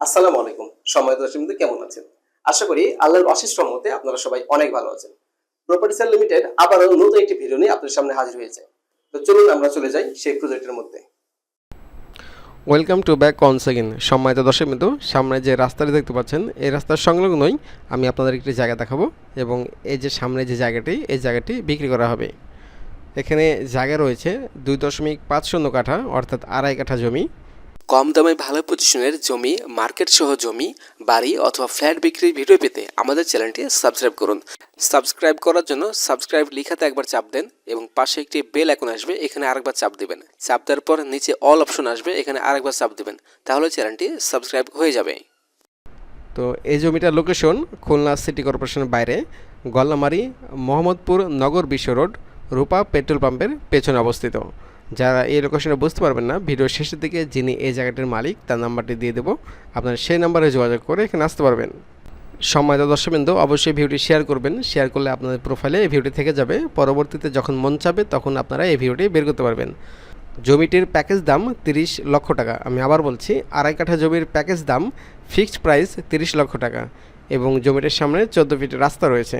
আসসালামু আলাইকুম। সময় দর্শক কেমন আছেন? আশা করি আল্লাহর অশেষ রহমতে আপনারা সবাই অনেক ভালো আছেন। প্রপার্টিসার লিমিটেড আবারও নতুন একটি ভিডিও নিয়ে আপনাদের সামনে হাজির হয়েছে। তো চলুন আমরা চলে যাই সেই প্রজেক্টের মধ্যে। Welcome to back cons again সম্মানিত দর্শক বিন্দু সামনে যে রাস্তাটি দেখতে পাচ্ছেন, এই রাস্তার সংলগ্নই আমি আপনাদের একটি জায়গা দেখাবো এবং এই যে সামনে যে জায়গাটি, এই জায়গাটি বিক্রি করা হবে। এখানে জায়গা রয়েছে দুই দশমিক পাঁচ শূন্য কাঠা, অর্থাৎ আড়াই কাঠা জমি। কম দামে ভালো পজিশনের জমি মার্কেট সহ জমি, বাড়ি অথবা ফ্ল্যাট বিক্রির ভিডিও পেতে আমাদের চ্যানেলটি সাবস্ক্রাইব করুন। সাবস্ক্রাইব করার জন্য সাবস্ক্রাইব লিখাতে একবার চাপ দেন এবং পাশে একটি বেল আইকন আসবে, এখানে আরেকবার চাপ দেবেন। চাপ দেওয়ার পর নিচে অল অপশন আসবে, এখানে আরেকবার চাপ দেবেন। তাহলে চ্যানেলটি সাবস্ক্রাইব হয়ে যাবে। তো এই জমিটার লোকেশন খুলনা সিটি কর্পোরেশনের বাইরে, গল্লামারি, মোহাম্মদপুর নগর বিশ্ব রোড রূপা পেট্রোল পাম্পের পেছনে অবস্থিত। যারা এই লোকেশনে বুঝতে পারবেন না, ভিডিওর শেষের দিকে যিনি এই জায়গাটির মালিক, তার নাম্বারটি দিয়ে দেবো। আপনারা সেই নাম্বারে যোগাযোগ করে এখানে আসতে পারবেন। সম্মানিত দর্শকবৃন্দ, অবশ্যই ভিডিওটি শেয়ার করবেন। শেয়ার করলে আপনাদের প্রোফাইলে এই ভিডিওটি থেকে যাবে। পরবর্তীতে যখন মন চাবে, তখন আপনারা এই ভিডিওটি বের করতে পারবেন। জমিটির প্যাকেজ দাম তিরিশ লক্ষ টাকা। আমি আবার বলছি, আড়াই কাঠা জমির প্যাকেজ দাম ফিক্সড প্রাইস তিরিশ লক্ষ টাকা এবং জমিটির সামনে চোদ্দ ফিট রাস্তা রয়েছে।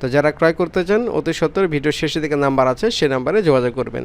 তো যারা ক্রয় করতে চান, অতি সত্তর ভিডিওর শেষের দিকে নাম্বার আছে সে নাম্বারে যোগাযোগ করবেন।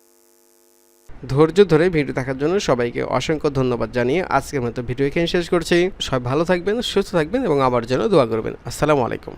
ধৈর্য ধরে ভিডিও দেখার জন্য সবাইকে অসংখ্য ধন্যবাদ জানিয়ে আজকের মতো ভিডিও এখানে শেষ করছি। সবাই ভালো থাকবেন, সুস্থ থাকবেন এবং আবার যেন দোয়া করবেন। আসসালামু আলাইকুম।